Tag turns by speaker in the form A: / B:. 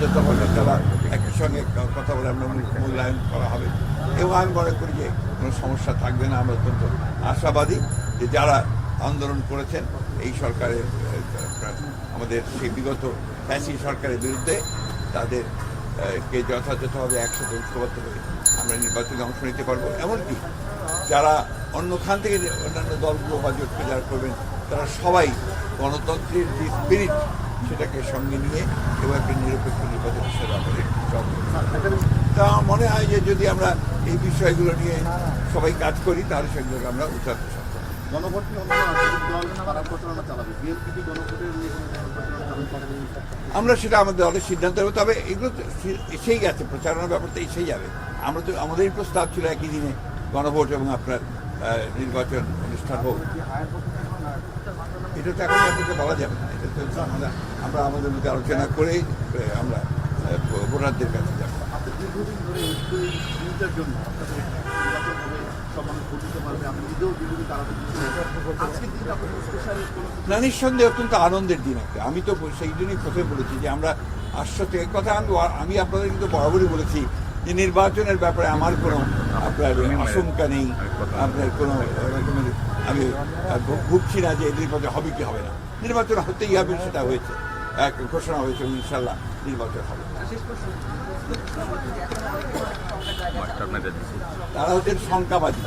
A: যথাযথভাবে তারা একই সঙ্গে কথা বলে আমরা মূল- মূল্যায়ন করা হবে। এবং আমি মনে করি যে কোনো সমস্যা থাকবে না, আমরা অত্যন্ত আশাবাদী যে যারা আন্দোলন করেছেন, এই সরকারের, আমাদের সেই বিগত ফ্যাসি সরকারের বিরুদ্ধে তাদের, কে যথাযথভাবে একসাথে ঐক্যবদ্ধ করে আমরা নির্বাচনে অংশ নিতে পারব। এমনকি যারা অন্য খান থেকে অন্যান্য দলগুলো বা জোটকে যারা করবেন, তারা সবাই গণতন্ত্রের যে স্পিরিট সেটাকে সঙ্গে নিয়ে এবং একটা নিরপেক্ষ নির্বাচন হিসেবে আমাদের তা মনে হয় যে যদি আমরা এই বিষয়গুলো নিয়ে সবাই কাজ করি তাহলে সেগুলোকে আমরা উঠাতে সক্ষম
B: গণভোট
A: আমরা সেটা আমাদের দলের সিদ্ধান্ত নেব তবে এগুলো তো এসেই গেছে প্রচারণার ব্যাপারটা এসেই যাবে। আমরা তো আমাদেরই প্রস্তাব ছিল একই দিনে গণভোট এবং আপনার নির্বাচন অনুষ্ঠান হোক। এটা তো এখন আপনাকে বলা যাবে না। এটা তো আমরা আমরা আমাদের মধ্যে আলোচনা করেই আমরা ভোটারদের কাছে যাব।
B: দীর্ঘদিন ধরে এই জিনিসটার জন্য আপনাদের নির্বাচন হবে সব মানুষ ভোট দিতে পারবে আপনি নিজেও দীর্ঘদিন আজকের দিনটা আপনাদের স্পেশাল
A: না নিঃসন্দেহে অত্যন্ত আনন্দের দিন একটা। আমি তো সেই জন্যই প্রথমে বলেছি যে আমরা এই কথা আমি আমি আপনাদের কিন্তু বরাবরই বলেছি যে নির্বাচনের ব্যাপারে আমার কোনো আপনার আশঙ্কা নেই আপনার কোনো রকমের আমি ভুগছি না যে এই নির্বাচন হবে কি হবে না। নির্বাচন হতেই হবে সেটা হয়েছে এক ঘোষণা হয়েছে ইনশাল্লাহ নির্বাচন হবে। তারা হচ্ছেন শঙ্কাবাদী